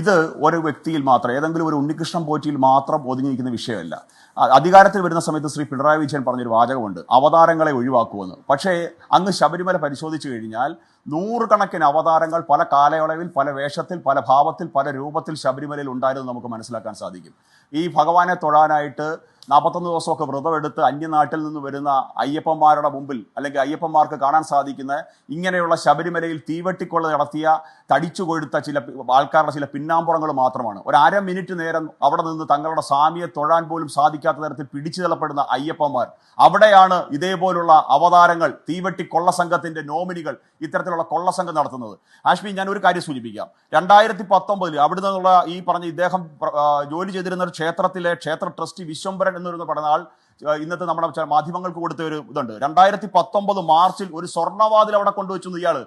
ഇത് ഒരു വ്യക്തിയിൽ മാത്രം ഏതെങ്കിലും ഒരു ഉണ്ണികൃഷ്ണൻ പോറ്റിയിൽ മാത്രം ഒതുങ്ങിയിരിക്കുന്ന വിഷയമല്ല. അധികാരത്തിൽ വരുന്ന സമയത്ത് ശ്രീ പിണറായി വിജയൻ പറഞ്ഞൊരു വാചകമുണ്ട് അവതാരങ്ങളെ ഒഴിവാക്കുമെന്ന് പക്ഷേ അങ്ങ് ശബരിമല പരിശോധിച്ചു കഴിഞ്ഞാൽ നൂറുകണക്കിന് അവതാരങ്ങൾ പല കാലയളവിൽ പല വേഷത്തിൽ പല ഭാവത്തിൽ പല രൂപത്തിൽ ശബരിമലയിൽ ഉണ്ടായിരുന്നു നമുക്ക് മനസ്സിലാക്കാൻ സാധിക്കും. ഈ ഭഗവാനെ തൊഴാനായിട്ട് നാൽപ്പത്തൊന്ന് ദിവസമൊക്കെ വ്രതമെടുത്ത് അന്യനാട്ടിൽ നിന്ന് വരുന്ന അയ്യപ്പന്മാരുടെ മുമ്പിൽ അല്ലെങ്കിൽ അയ്യപ്പന്മാർക്ക് കാണാൻ സാധിക്കുന്ന ഇങ്ങനെയുള്ള ശബരിമലയിൽ തീവെട്ടിക്കൊള്ള നടത്തിയ തടിച്ചു കൊഴുത്ത ചില ആൾക്കാരുടെ ചില പിന്നാമ്പുറങ്ങൾ മാത്രമാണ്. ഒരു അര മിനിറ്റ് നേരം അവിടെ നിന്ന് തങ്ങളുടെ സ്വാമിയെ തൊഴാൻ പോലും സാധിക്കാത്ത തരത്തിൽ പിടിച്ചു തള്ളപ്പെടുന്ന അയ്യപ്പന്മാർ. അവിടെയാണ് ഇതേപോലുള്ള അവതാരങ്ങൾ തീവെട്ടി കൊള്ള സംഘത്തിന്റെ നോമിനികൾ ഇത്തരത്തിലുള്ള കൊള്ള സംഘം നടത്തുന്നത്. ആഷ്മി ഞാൻ ഒരു കാര്യം സൂചിപ്പിക്കാം. രണ്ടായിരത്തി പത്തൊമ്പതിൽ അവിടെ നിന്നുള്ള ഈ പറഞ്ഞ ഇദ്ദേഹം ജോലി ചെയ്തിരുന്ന ഒരു ക്ഷേത്രത്തിലെ ക്ഷേത്ര ട്രസ്റ്റി വിശ്വംഭരൻ എന്നൊരു പറഞ്ഞ ആൾ ഇന്നത്തെ നമ്മുടെ മാധ്യമങ്ങൾക്ക് കൊടുത്ത ഒരു ഇതുണ്ട്. രണ്ടായിരത്തി പത്തൊമ്പത് മാർച്ചിൽ ഒരു സ്വർണവാതിൽ അവിടെ കൊണ്ടുവച്ചു ഇയാൾ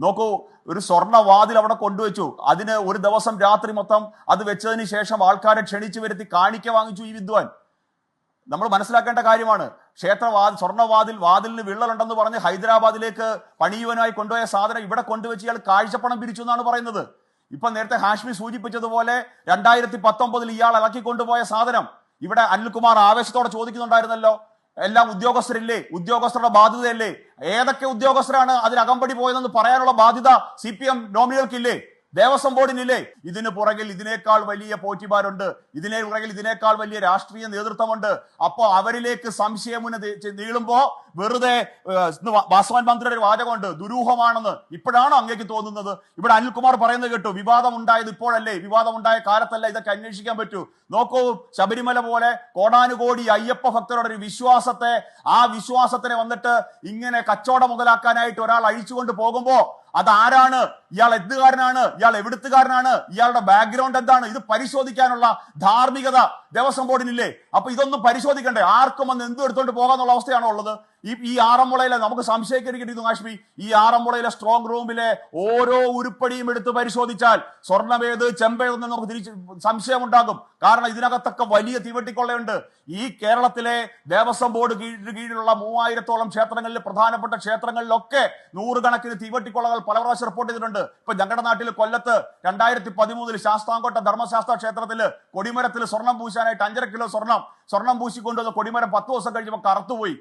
നോക്കൂ ഒരു സ്വർണവാതിൽ അവിടെ കൊണ്ടുവച്ചു. അതിന് ഒരു ദിവസം രാത്രി മൊത്തം അത് വെച്ചതിന് ശേഷം ആൾക്കാരെ ക്ഷണിച്ചു വരുത്തി കാണിക്ക വാങ്ങിച്ചു ഈ വിദ്വാൻ. നമ്മൾ മനസ്സിലാക്കേണ്ട കാര്യമാണ്. ക്ഷേത്രവാതിൽ സ്വർണവാതിൽ വാതിലിന് വിള്ളലുണ്ടെന്ന് പറഞ്ഞ് ഹൈദരാബാദിലേക്ക് പണിയുവാനായി കൊണ്ടുപോയ സാധനം ഇവിടെ കൊണ്ടുവച്ച് ഇയാൾ കാഴ്ചപ്പണം പിരിച്ചു എന്നാണ് പറയുന്നത്. ഇപ്പൊ നേരത്തെ ഹാഷ്മി സൂചിപ്പിച്ചതുപോലെ രണ്ടായിരത്തി പത്തൊമ്പതിൽ ഇയാൾ ഇളക്കി കൊണ്ടുപോയ സാധനം. ഇവിടെ അനിൽകുമാർ ആവേശത്തോടെ ചോദിക്കുന്നുണ്ടായിരുന്നല്ലോ എല്ലാം ഉദ്യോഗസ്ഥരില്ലേ? ഉദ്യോഗസ്ഥരുടെ ബാധ്യതയല്ലേ? ഏതൊക്കെ ഉദ്യോഗസ്ഥരാണ് അതിന് അകമ്പടി പോയതെന്ന് പറയാനുള്ള ബാധ്യത സി പി എം നോമിനികൾക്കില്ലേ? ദേവസ്വം ബോർഡിനില്ലേ? ഇതിന് പുറകിൽ ഇതിനേക്കാൾ വലിയ പോറ്റിമാരുണ്ട്. ഇതിനെ പുറകിൽ ഇതിനേക്കാൾ വലിയ രാഷ്ട്രീയ നേതൃത്വമുണ്ട്. അപ്പോ അവരിലേക്ക് സംശയമുന നീളുമ്പോ വെറുതെ വാസവാൻ മന്ത്രിയുടെ വാചകമുണ്ട്. ദുരൂഹമാണെന്ന് ഇപ്പോഴാണോ അങ്ങേക്ക് തോന്നുന്നത്. ഇവിടെ അനിൽകുമാർ പറയുന്നത് കേട്ടു വിവാദം ഉണ്ടായത് ഇപ്പോഴല്ലേ? വിവാദം ഉണ്ടായ കാലത്തല്ല ഇതൊക്കെ അന്വേഷിക്കാൻ പറ്റൂ. നോക്കൂ ശബരിമല പോലെ കോടാനുകോടി അയ്യപ്പ ഭക്തരുടെ ഒരു വിശ്വാസത്തെ ആ വിശ്വാസത്തിനെ വന്നിട്ട് ഇങ്ങനെ കച്ചവടം മുതലാക്കാനായിട്ട് ഒരാൾ അഴിച്ചുകൊണ്ട് പോകുമ്പോ അതാരാണ്? ഇയാൾ എന്തുകാരനാണ് ഇയാൾ എവിടുത്തുകാരനാണ്? ഇയാളുടെ ബാക്ക്ഗ്രൗണ്ട് എന്താണ്? ഇത് പരിശോധിക്കാനുള്ള ധാർമ്മികത ദേവസ്വം ബോർഡിനില്ലേ? അപ്പൊ ഇതൊന്നും പരിശോധിക്കണ്ടേ. ആർക്കും വന്ന് എന്തും എടുത്തോണ്ട് പോകാന്നുള്ള അവസ്ഥയാണോ ഉള്ളത്? ഈ ഈ ആറന്മുളയിലെ നമുക്ക് സംശയിക്കരുത് കാശ്മി ഈ ആറന്മുളയിലെ സ്ട്രോങ് റൂമിലെ ഓരോ ഉരുപ്പടിയും എടുത്ത് പരിശോധിച്ചാൽ സ്വർണമേത് ചെമ്പേതെന്ന് നമുക്ക് തിരിച്ച് സംശയമുണ്ടാകും. കാരണം ഇതിനകത്തൊക്കെ വലിയ തീവെട്ടിക്കൊള്ളയുണ്ട്. ഈ കേരളത്തിലെ ദേവസ്വം ബോർഡ് കീഴിൽ കീഴിലുള്ള മൂവായിരത്തോളം ക്ഷേത്രങ്ങളിൽ പ്രധാനപ്പെട്ട ക്ഷേത്രങ്ങളിലൊക്കെ നൂറുകണക്കിന് തീവെട്ടിക്കൊള്ളകൾ പല പ്രാവശ്യം റിപ്പോർട്ട് ചെയ്തിട്ടുണ്ട്. ഇപ്പൊ ഞങ്ങളുടെ നാട്ടിൽ കൊല്ലത്ത് രണ്ടായിരത്തി പതിമൂന്നിൽ ശാസ്താംകോട്ട ധർമ്മശാസ്ത്ര ക്ഷേത്രത്തിൽ കൊടിമരത്തിൽ സ്വർണം പൂശാനായിട്ട് അഞ്ചര കിലോ സ്വർണം സ്വർണം പൂശിക്കൊണ്ടുവന്ന് കൊടിമരം പത്ത് ദിവസം കഴിഞ്ഞപ്പോൾ കറുത്തുപോയി.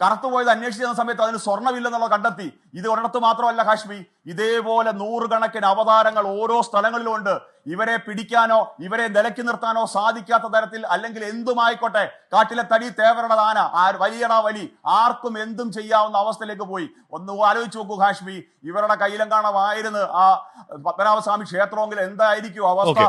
കറുത്തുപോയത് അന്വേഷിച്ച സമയത്ത് അതിന് സ്വർണമില്ലെന്നുള്ള കണ്ടെത്തി. ഇത് ഒരിടത്ത് മാത്രമല്ല കാശ്മീർ ഇതേപോലെ നൂറുകണക്കിന് അവതാരങ്ങൾ ഓരോ സ്ഥലങ്ങളിലും ഉണ്ട് ഇവരെ പിടിക്കാനോ ഇവരെ നിലയ്ക്ക് നിർത്താനോ സാധിക്കാത്ത തരത്തിൽ അല്ലെങ്കിൽ എന്തുമായിക്കോട്ടെ കാട്ടിലെ തടി തേവരുടെ ആ വലിയടാ വലി ആർക്കും എന്തും ചെയ്യാവുന്ന അവസ്ഥയിലേക്ക് പോയി. ഒന്ന് ആലോചിച്ച് നോക്കൂ കാശ്മീർ ഇവരുടെ കയ്യിലെങ്കാണമായിരുന്നു ആ പത്മനാഭസ്വാമി ക്ഷേത്രമെങ്കിൽ എന്തായിരിക്കും അവസ്ഥ.